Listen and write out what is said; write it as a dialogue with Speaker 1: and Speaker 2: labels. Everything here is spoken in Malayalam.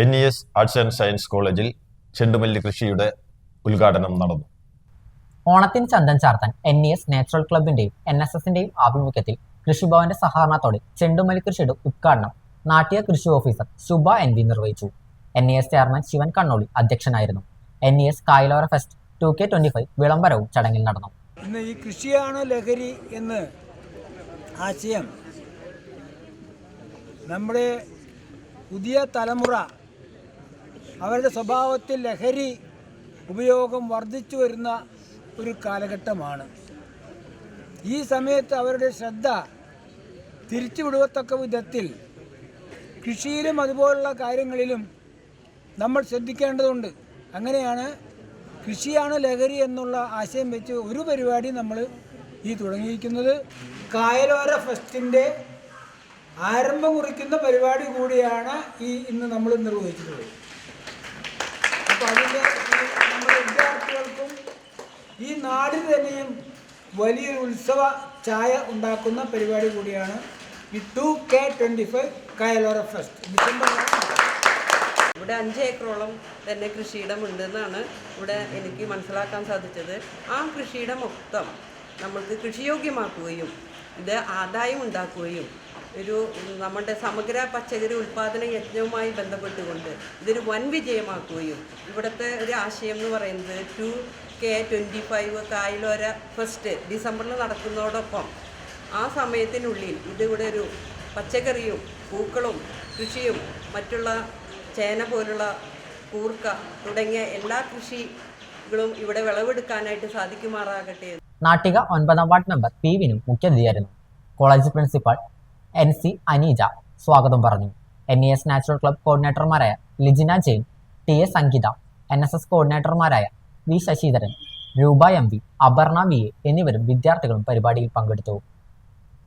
Speaker 1: N E S arts and science കോളേജിൽ ചെണ്ടുമല്ലി കൃഷിയുടെ ഉദ്ഘാടനം നടന്നു.
Speaker 2: ഓണത്തിന് ചന്തം ചാർത്താൻ എൻ ഇ എസ് നാച്ചുറൽ ക്ലബിന്റെയും എൻ എസ് എസിന്റെയും ആഭിമുഖ്യത്തിൽ കൃഷിഭവന്റെ സഹകരണത്തോടെ ചെണ്ടുമല്ലി കൃഷിയുടെ ഉദ്ഘാടനം നാട്ടിക കൃഷി ഓഫീസർ ശുഭ എൻ വി നിർവഹിച്ചു. N E S chairman Sivan Kannoli അധ്യക്ഷനായിരുന്നു. N E S Kayalora fest two K twenty five വിളംബരവും ചടങ്ങിൽ നടന്നു.
Speaker 3: ഇന്ന് ഈ കൃഷിയാണ് ലഹരി എന്ന് ആശയം. നമ്മുടെ പുതിയ തലമുറ അവരുടെ സ്വഭാവത്തിൽ ലഹരി ഉപയോഗം വർദ്ധിച്ചു വരുന്ന ഒരു കാലഘട്ടമാണ്. ഈ സമയത്ത് അവരുടെ ശ്രദ്ധ തിരിച്ചുവിടുവത്തക്ക വിധത്തിൽ കൃഷിയിലും അതുപോലുള്ള കാര്യങ്ങളിലും നമ്മൾ ശ്രദ്ധിക്കേണ്ടതുണ്ട്. അങ്ങനെയാണ് കൃഷിയാണ് ലഹരി എന്നുള്ള ആശയം വെച്ച് ഒരു പരിപാടി നമ്മൾ ഈ തുടങ്ങിയിരിക്കുന്നത്. കായലോര ഫെസ്റ്റിന്റെ ആരംഭം കുറിക്കുന്ന പരിപാടി കൂടിയാണ് ഈ ഇന്ന് നമ്മൾ നിർവഹിച്ചിട്ടുള്ളത് അപ്പോൾ അതിന്റെ ഈ നമ്മുടെ വിദ്യാർത്ഥികൾക്കും ഈ നാടിന് തന്നെയും വലിയൊരു ഉത്സവ ചായ ഉണ്ടാക്കുന്ന പരിപാടി കൂടിയാണ് ഈ two K twenty five Kayalora fest. December
Speaker 4: ഇവിടെ അഞ്ച് ഏക്കറോളം തന്നെ കൃഷിയിടം ഉണ്ടെന്നാണ് ഇവിടെ എനിക്ക് മനസ്സിലാക്കാൻ സാധിച്ചത്. ആ കൃഷിയിടം മൊത്തം നമ്മൾക്ക് കൃഷിയോഗ്യമാക്കുകയും ഇത് ആദായം ഉണ്ടാക്കുകയും ഒരു നമ്മുടെ സമഗ്ര പച്ചക്കറി ഉൽപ്പാദന യജ്ഞവുമായി ബന്ധപ്പെട്ടുകൊണ്ട് ഇതൊരു വൻ വിജയമാക്കുകയും ഇവിടുത്തെ ഒരു ആശയം എന്ന് പറയുന്നത് two K twenty five Kayalora fest ഡിസംബറിൽ നടക്കുന്നതോടൊപ്പം ആ സമയത്തിനുള്ളിൽ ഇതിവിടെ ഒരു പച്ചക്കറിയും പൂക്കളും കൃഷിയും മറ്റുള്ള ചേന പോലുള്ള കൂർക്ക തുടങ്ങിയ എല്ലാ കൃഷികളും ഇവിടെ വിളവെടുക്കാനായിട്ട് സാധിക്കുമാറാകട്ടെ
Speaker 2: നാട്ടിക ഒൻപതാം വാർഡ് മെമ്പർ പി വിനും മുഖ്യാതിഥിയായിരുന്നു. College principal N C Aneeja സ്വാഗതം പറഞ്ഞു. N E S natural club കോർഡിനേറ്റർമാരായ Lijina Jain T S Sangeetha N S S കോർഡിനേറ്റർമാരായ V Sasidharan Roopa M V Aparna V എന്നിവരും വിദ്യാർത്ഥികളും പരിപാടിയിൽ പങ്കെടുത്തു.